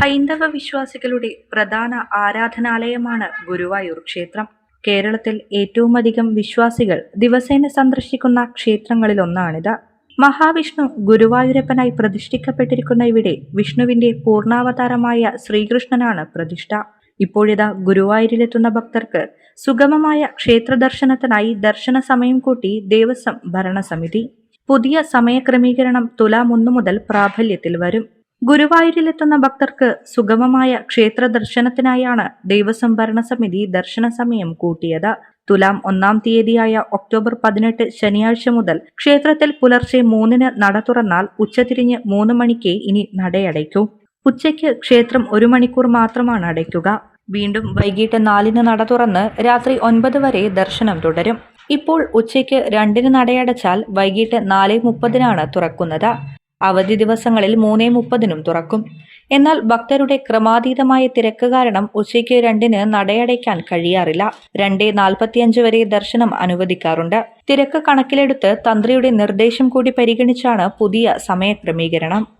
ഹൈന്ദവ വിശ്വാസികളുടെ പ്രധാന ആരാധനാലയമാണ് ഗുരുവായൂർ ക്ഷേത്രം. കേരളത്തിൽ ഏറ്റവുമധികം വിശ്വാസികൾ ദിവസേന സന്ദർശിക്കുന്ന ക്ഷേത്രങ്ങളിലൊന്നാണിത്. മഹാവിഷ്ണു ഗുരുവായൂരപ്പനായി പ്രതിഷ്ഠിക്കപ്പെട്ടിരിക്കുന്ന ഇവിടെ വിഷ്ണുവിന്റെ പൂർണാവതാരമായ ശ്രീകൃഷ്ണനാണ് പ്രതിഷ്ഠ. ഇപ്പോഴിതാ ഗുരുവായൂരിലെത്തുന്ന ഭക്തർക്ക് സുഗമമായ ക്ഷേത്ര ദർശനത്തിനായി ദർശന സമയം കൂട്ടി ദേവസ്വം ഭരണസമിതി. പുതിയ സമയക്രമീകരണം തുലാം ഒന്നു മുതൽ പ്രാബല്യത്തിൽ വരും. ഗുരുവായൂരിലെത്തുന്ന ഭക്തർക്ക് സുഗമമായ ക്ഷേത്ര ദർശനത്തിനായാണ് ദേവസ്വം ഭരണസമിതി ദർശന സമയം കൂട്ടിയത്. തുലാം ഒന്നാം തീയതിയായ ഒക്ടോബർ പതിനെട്ട് ശനിയാഴ്ച മുതൽ ക്ഷേത്രത്തിൽ പുലർച്ചെ മൂന്നിന് നട തുറന്നാൽ ഉച്ചതിരിഞ്ഞ് മൂന്ന് മണിക്ക് ഇനി നടയടയ്ക്കൂ. ഉച്ചയ്ക്ക് ക്ഷേത്രം ഒരു മണിക്കൂർ മാത്രമാണ് അടയ്ക്കുക. വീണ്ടും വൈകിട്ട് നാലിന് നട തുറന്ന് രാത്രി ഒൻപത് വരെ ദർശനം തുടരും. ഇപ്പോൾ ഉച്ചയ്ക്ക് രണ്ടിന് നടയടച്ചാൽ വൈകിട്ട് നാല് മുപ്പതിനാണ് തുറക്കുന്നത്. അവധി ദിവസങ്ങളിൽ മൂന്നേ മുപ്പതിനും തുറക്കും. എന്നാൽ ഭക്തരുടെ ക്രമാതീതമായ തിരക്ക് കാരണം ഉച്ചയ്ക്ക് രണ്ടിന് നടയടയ്ക്കാൻ കഴിയാറില്ല. രണ്ടേ നാൽപ്പത്തിയഞ്ച് വരെ ദർശനം അനുവദിക്കാറുണ്ട്. തിരക്ക് കണക്കിലെടുത്ത് തന്ത്രിയുടെ നിർദ്ദേശം കൂടി പരിഗണിച്ചാണ് പുതിയ സമയക്രമീകരണം.